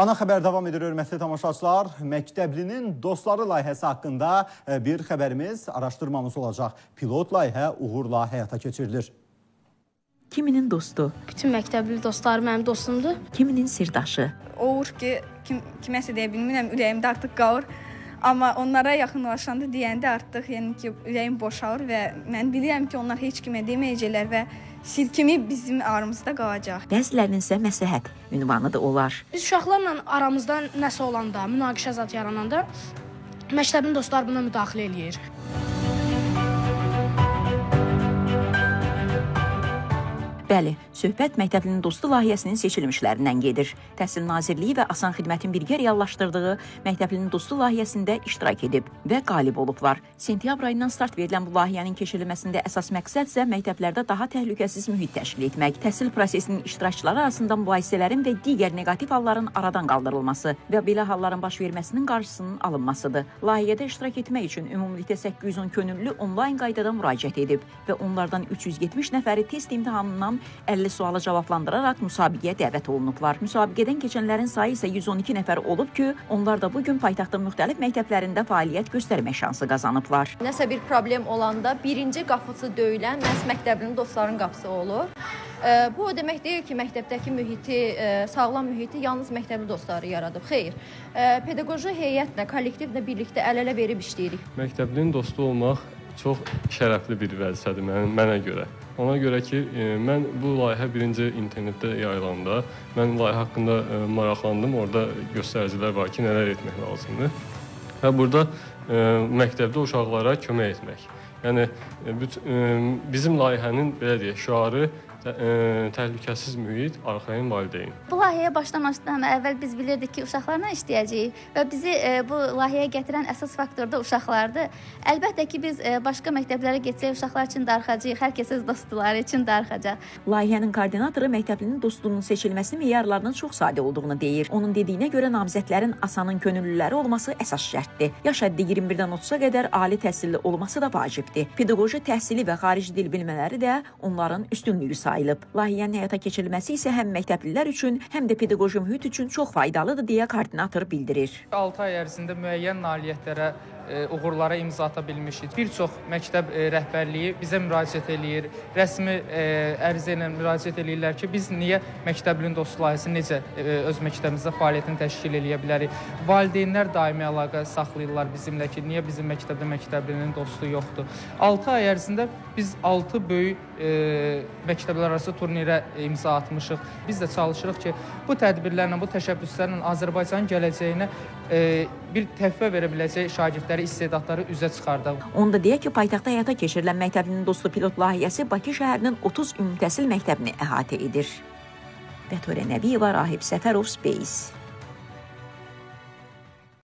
Ana xəbər davam edir, hörmətli tamaşaçılar. Məktəblinin dostları layihəsi haqqında e, bir xəbərimiz, araşdırmamız olacaq. Pilot layihə uğurla həyata keçirilir. Kiminin dostu, Bütün məktəbli dostlarım mənim dostumdur. kiminin sirdaşı, olur ki, kim, kiməsə deyə bilmirəm, ürəyimdə artıq qalır. Amma onlara yaxınlaşanda deyəndə artıq yəni ki, ürəyim boşalır və mən bilirəm ki, onlar heç kimə deməyəcəklər və sir kimi bizim aramızda qalacaq. bəzilərinin isə məsləhət ünvanı da olar. Biz uşaqlarla aramızda nəsə olanda, münaqişə zad yarananda məktəbin dostları buna müdaxilə eləyir. Bəli, söhbət Məktəblinin Dostu layihəsinin seçilmişlərindən gedir. Təhsil Nazirliyi və Asan Xidmətin birgə reallaşdırdığı Məktəblinin Dostu layihəsində iştirak edib və qalib olublar. Sentyabr ayından start verilən bu layihənin keçirilməsində əsas məqsəd isə məktəblərdə daha təhlükəsiz mühit təşkil etmək, təhsil prosesinin iştirakçıları arasında mübahisələrin və digər neqativ halların aradan qaldırılması və belə halların baş verməsinin qarşısının alınmasıdır. Layihədə iştirak etmək üçün ümumilikdə 810 könüllü onlayn qaydada müraciət edib və onlardan 370 nəfəri test imtahanından 50 suala cavablandıraraq müsabiqəyə dəvət olunublar. Müsabiqədən keçənlərin sayı isə 112 nəfər olub ki, onlar da bu gün paytaxtın müxtəlif məktəblərində fəaliyyət göstərmək şansı qazanıblar. Nəsə bir problem olanda birinci qapısı döyülən məhz məktəblinin dostların qapısı olur. E, Bu o demək deyil ki, məktəbdəki mühiti, e, sağlam mühiti yalnız məktəbli dostları yaradıb. Xeyr. E, Pedaqoji heyətlə, kollektivlə birlikdə əl-ələ verib işləyirik. Məktəblinin dostu olmaq çox şərəfli bir vəzifədir mənim mənə görə. Ona görə ki, e, mən bu layihə birinci internetdə yayılanda, mən layihə haqqında e, maraqlandım. Orada göstəricilər var ki, nələr etmək lazımdır. Və burada e, məktəbdə uşaqlara kömək etmək. Yəni büt- e, bizim layihənin belə deyək, şüarı tə- e, təhlükəsiz mühit, arxayın valideyn. Bu layihəyə başlamışdan əvvəl biz bilirdik ki, uşaqlarla işləyəcəyik və bizi e, bu layihəyə gətirən əsas faktor da uşaqlardır. Əlbəttə ki, biz e, başqa məktəblərə getsək uşaqlar üçün darıxacağıq, hər kəs öz dostları üçün darıxacaq. Layihənin koordinatoru məktəblinin dostluğunun seçilməsi meyarlarının çox sadə olduğunu deyir. Onun dediyinə görə namizədlərin asanın könüllüləri olması əsas şərtdir. Yaş həddi 21-dən 30-a qədər ali təhsilli olması da vacibdir. Pedaqoji təhsili və xarici dil bilmələri də onların üstünlüyü sayılıb. Layihənin həyata keçirilməsi isə həm məktəblilər üçün, həm də pedaqoji mühit üçün çox faydalıdır deyə koordinator bildirir. 6 ay ərzində müəyyən nailiyyətlərə uğurlara imza ata bilmişik. Bir çox məktəb e, rəhbərliyi bizə müraciət eləyir. Rəsmi e, ərizə ilə müraciət eləyirlər ki, biz niyə məktəblinin dostu layihəsini necə e, öz məktəbimizdə fəaliyyətini təşkil eləyə bilərik. Valideynlər daimi əlaqə saxlayırlar bizimlə ki, niyə bizim məktəbdə məktəblinin dostu yoxdur. 6 ay ərzində biz 6 böyük e, məktəblər arası turnirə imza atmışıq. Biz də çalışırıq ki, bu tədbirlərlə, bu təşəbbüslərlə Azərbaycanın gələcəyinə e, bir təhlükə verə biləcək şagirdləri, istedadları üzə çıxardaq. Onda deyək ki, paytaxtda həyata keçirilən məktəblinin dostu pilot layihəsi Bakı şəhərinin 30 ümumi təhsil məktəbini əhatə edir. Bətorə Nəbiyeva, Rahib Səfərov, Space.